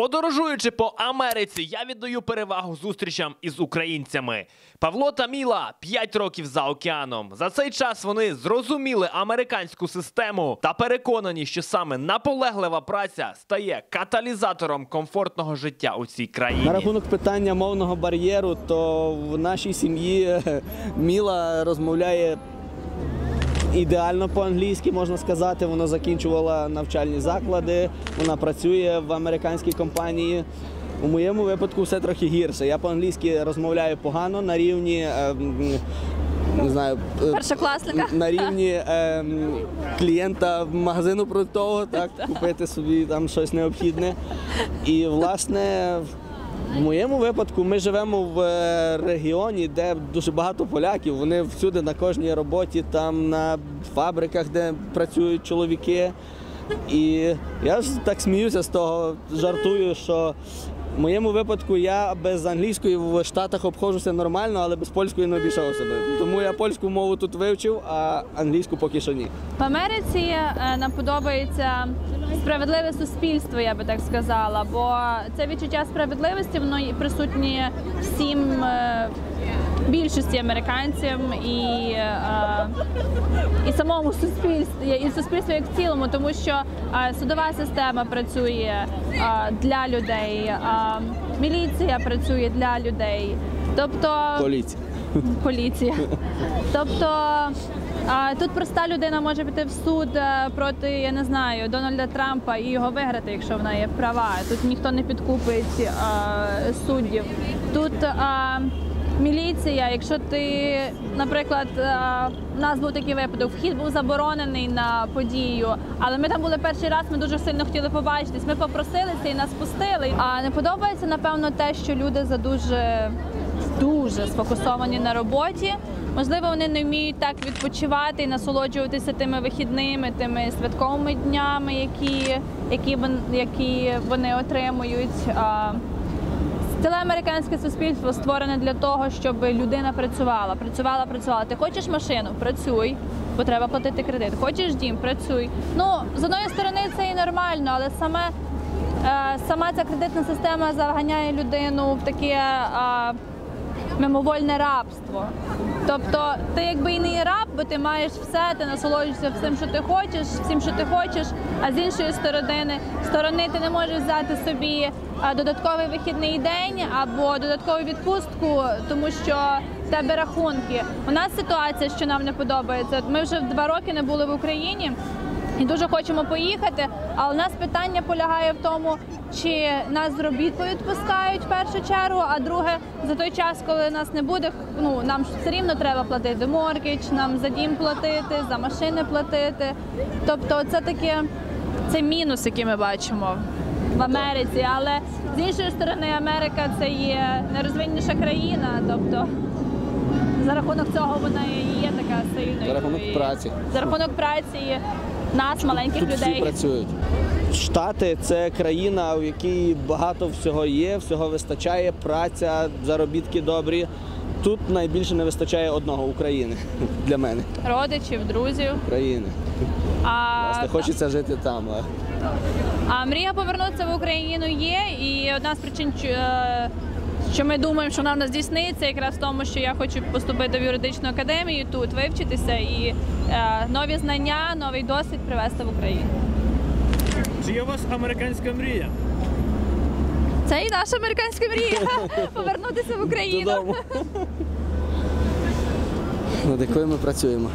Подорожуючи по Америці, я віддаю перевагу зустрічам із українцями. Павло та Міла 5 років за океаном. За цей час вони зрозуміли американську систему та переконані, що саме наполеглива праця стає каталізатором комфортного життя у цій країні. На рахунок питання мовного бар'єру, то в нашій сім'ї е, Міла розмовляє ідеально по-англійськи, можна сказати. Вона закінчувала навчальні заклади, вона працює в американській компанії. У моєму випадку все трохи гірше. Я по-англійськи розмовляю погано на рівні. е, Не знаю, е, Першокласника. на рівні ем, клієнта магазину продуктового, так, купити собі там щось необхідне. І, власне, в моєму випадку ми живемо в е, регіоні, де дуже багато поляків. Вони всюди на кожній роботі, там на фабриках, де працюють чоловіки. І я ж так сміюся з того, жартую, що в моєму випадку я без англійської в Штатах обходжуся нормально, але без польської не обійшовся би. Тому я польську мову тут вивчив, а англійську поки що ні. В Америці е, нам подобається справедливе суспільство, я би так сказала, бо це відчуття справедливості воно присутнє всім е, більшості американцям і, е, і самому суспільству, і суспільству як в цілому, тому що е, судова система працює е, для людей, міліція працює для людей. Тобто Поліція. поліція. Тобто а, тут проста людина може піти в суд проти, я не знаю, Дональда Трампа і його виграти, якщо вона є права. Тут ніхто не підкупить а, суддів. Тут а, міліція, якщо ти, наприклад, у нас був такий випадок, вхід був заборонений на подію, але ми там були перший раз, ми дуже сильно хотіли побачитись. Ми попросилися і нас пустили. А не подобається, напевно, те, що люди за дуже дуже сфокусовані на роботі. Можливо, вони не вміють так відпочивати і насолоджуватися тими вихідними, тими святковими днями, які, які, які вони отримують. Ціле американське суспільство створене для того, щоб людина працювала, працювала, працювала. Ти хочеш машину? Працюй, бо треба платити кредит. Хочеш дім, працюй. Ну з одної сторони це і нормально, але саме е, сама ця кредитна система заганяє людину в таке. Мимовольне рабство. Тобто ти якби і не раб, бо ти маєш все, ти насолоджуєшся всім, що ти хочеш, всім, що ти хочеш. А з іншої сторони, сторони ти не можеш взяти собі додатковий вихідний день або додаткову відпустку, тому що в тебе рахунки. У нас ситуація, що нам не подобається. Ми вже два роки не були в Україні. І дуже хочемо поїхати, але у нас питання полягає в тому, чи нас з робіт відпускають в першу чергу, а друге, за той час, коли нас не буде, ну нам все рівно треба платити моргідж, нам за дім платити, за машини платити. Тобто, це таке це мінус, який ми бачимо в Америці. Але з іншої сторони, Америка це є найрозвинніша країна, тобто. За рахунок цього вона і є така сильною. За рахунок праці. За рахунок праці нас, маленьких Тут всі людей. працюють. Штати це країна, в якій багато всього є, всього вистачає, праця, заробітки добрі. Тут найбільше не вистачає одного України для мене. Родичів, друзів. України. А, Власне, хочеться жити там. а а мрія повернутися в Україну є. І одна з причин, е, що ми думаємо, що вона в нас здійсниться, якраз в тому, що я хочу поступити в юридичну академію тут, вивчитися і е, нові знання, новий досвід привезти в Україну. Чи є у вас американська мрія? Це і наша американська мрія повернутися в Україну. Над якою ми працюємо.